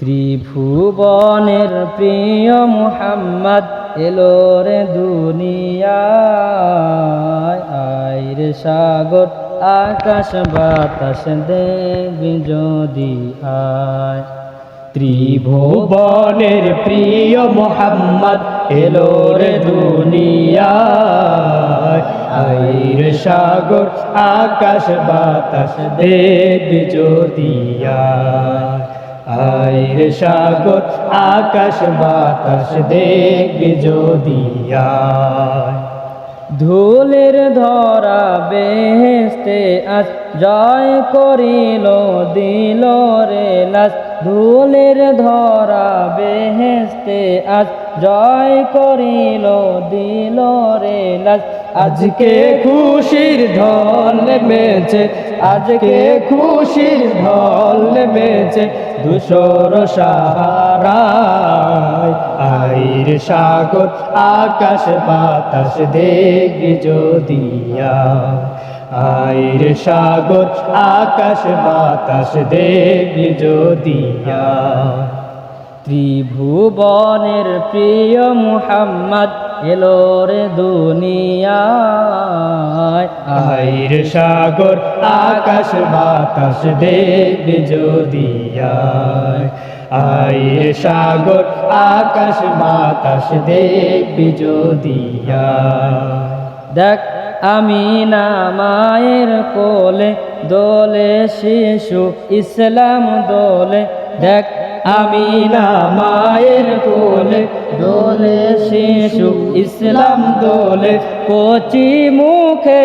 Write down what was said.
ত্রিভুবনের প্রিয় মুহাম্মদ এলো রে দুনিয়ায়। আইর সাগর, আকাশ, বাতাস দেবী যদি আয়। ত্রিভুবনের প্রিয় মোহাম্মদ এলো রে দুনিয়ায়। আইর সাগর, আকাশ, বাতাস দেব যদিয়া আইর সাগর, আকাশ বাতাস দেব যদিয়া ধুলের ধরা বেহেস্তে আজ জয় করিল, দিল রে লাস ধুলের ধরা বেহেস্তে আজ জয় করিল, দিল রে লাস আজকে খুশির ঢল নেমেছে, আজকে খুশির ঢল নেমেছে, দুশোর সাহারায়। আইর সাগর, আকাশ, বাতাস দেখবি যদিয়া। আইর সাগর, আকাশ, বাতাস দেখবি যদিয়া। ত্রিভুবনের প্রিয় মুহাম্মদ এলো রে দুনিয়ায়। আইর সাগর আকাশ বাতাস দেব যদিয়ায় আইর সাগর আকাশ বাতাস দেব যদিয়ায় দেখ আমি না মায়ের কোলে দোলে শিশু ইসলাম দোলে। দেখ আমি না মায়ের কোলে দোলে শিশু ইসলাম দোলে কচি মুখে